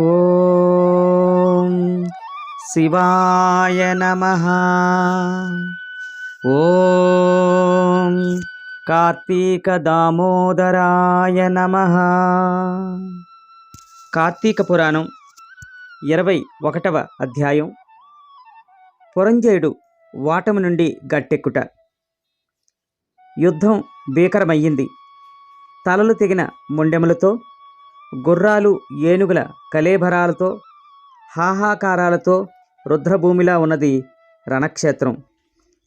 ఓం శివాయ నమ. ఓం కార్తీక దామోదరాయ నమ. కార్తీక పురాణం ఇరవై ఒకటవ అధ్యాయం. పురంజయుడు వాటము నుండి గట్టెక్కుట. యుద్ధం భీకరమయ్యింది. తలలు తెగిన ముండెములతో గుర్రాలు ఏనుగుల కలేభరాలతో హాహాకారాలతో రుద్రభూమిలా ఉన్నది రణక్షేత్రం.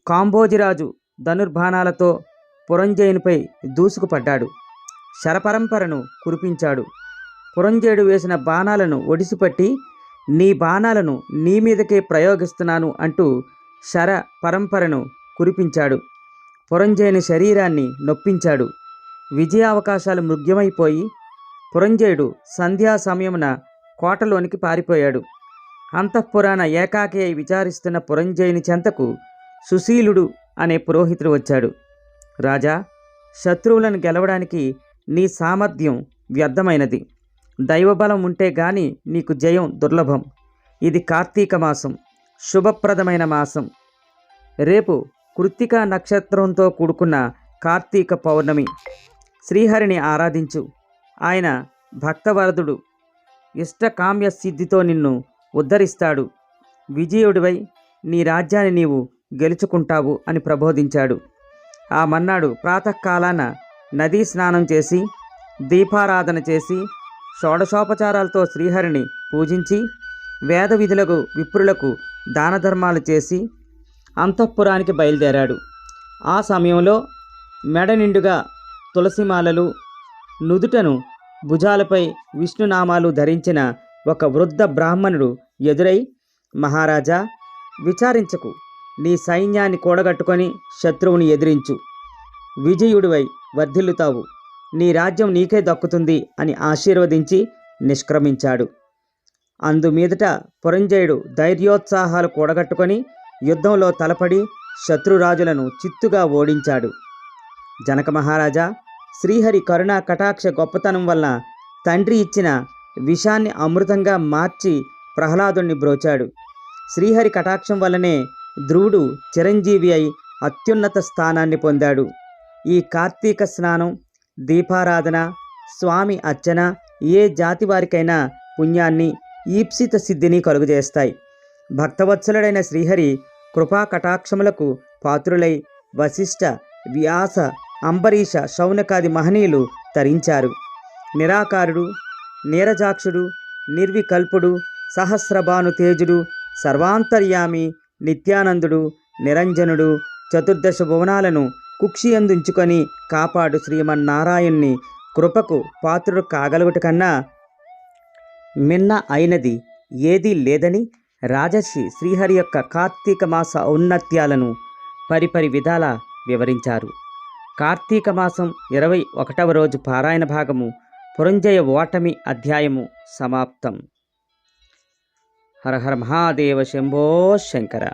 కాంబోజిరాజు ధనుర్బాణాలతో పురంజయునిపై దూసుకుపడ్డాడు. శరపరంపరను కురిపించాడు. పురంజయుడు వేసిన బాణాలను ఒడిసిపట్టి నీ బాణాలను నీ మీదకే ప్రయోగిస్తున్నాను అంటూ శర పరంపరను కురిపించాడు. పురంజయుని శరీరాన్ని నొప్పించాడు. విజయావకాశాలు మృగ్యమైపోయి పురంజయుడు సంధ్యా సమయమున కోటలోనికి పారిపోయాడు. అంతఃపురాణ ఏకాకి అయి విచారిస్తున్న పురంజయుని చెంతకు సుశీలుడు అనే పురోహితుడు వచ్చాడు. రాజా శత్రువులను గెలవడానికి నీ సామర్థ్యం వ్యర్థమైనది. దైవబలం ఉంటే గాని నీకు జయం దుర్లభం. ఇది కార్తీక మాసం శుభప్రదమైన మాసం. రేపు కృత్తికా నక్షత్రంతో కూడుకున్న కార్తీక పౌర్ణమి. శ్రీహరిని ఆరాధించు. ఆయన భక్తవరదుడు. ఇష్టకామ్య సిద్ధితో నిన్ను ఉద్ధరిస్తాడు. విజయుడివై నీ రాజ్యాన్ని నీవు గెలుచుకుంటావు అని ప్రబోధించాడు. ఆ మన్నాడు ప్రాతకాలాన నదీ స్నానం చేసి దీపారాధన చేసి షోడశోపచారాలతో శ్రీహరిని పూజించి వేద విధులకు విప్రులకు దాన ధర్మాలు చేసి అంతఃపురానికి బయలుదేరాడు. ఆ సమయంలో మెడ నిండుగా తులసిమాలలు నుదుటను భుజాలపై విష్ణునామాలు ధరించిన ఒక వృద్ధ బ్రాహ్మణుడు ఎదురై మహారాజా విచారించకు. నీ సైన్యాన్ని కూడగట్టుకొని శత్రువుని ఎదిరించు. విజయుడివై వర్ధిల్లుతావు. నీ రాజ్యం నీకే దక్కుతుంది అని ఆశీర్వదించి నిష్క్రమించాడు. అందుమీదట పురంజయుడు ధైర్యోత్సాహాలు కూడగట్టుకొని యుద్ధంలో తలపడి శత్రురాజులను చిత్తుగా ఓడించాడు. జనక మహారాజా శ్రీహరి కరుణా కటాక్ష గొప్పతనం వలన తండ్రి ఇచ్చిన విషాన్ని అమృతంగా మార్చి ప్రహ్లాదుణ్ణి బ్రోచాడు. శ్రీహరి కటాక్షం వల్లనే ధ్రువుడు చిరంజీవి అయి అత్యున్నత స్థానాన్ని పొందాడు. ఈ కార్తీక స్నానం దీపారాధన స్వామి అర్చన ఏ జాతి వారికైనా పుణ్యాన్ని ఈప్సిత సిద్ధిని కలుగజేస్తాయి. భక్తవత్సలుడైన శ్రీహరి కృపా కటాక్షములకు పాత్రులై వశిష్ఠ వ్యాస అంబరీష శౌనకాది మహనీయులు తరించారు. నిరాకారుడు నీరజాక్షుడు నిర్వికల్పుడు సహస్రభాను తేజుడు సర్వాంతర్యామి నిత్యానందుడు నిరంజనుడు చతుర్దశ భువనాలను కుక్షియందుంచుకొని కాపాడు శ్రీమన్నారాయణ్ణి కృపకు పాత్రుడు కాగలుగుట కన్నా మిన్న అయినది ఏదీ లేదని రాజర్షి శ్రీహరి యొక్క కార్తీక మాస ఔన్నత్యాలను పరిపరి విధాల వివరించారు. కార్తీక మాసం ఇరవై ఒకటవ రోజు పారాయణ భాగము పురంజయ ఓటమి అధ్యాయము సమాప్తం. హర హర మహాదేవ శంభో శంకర.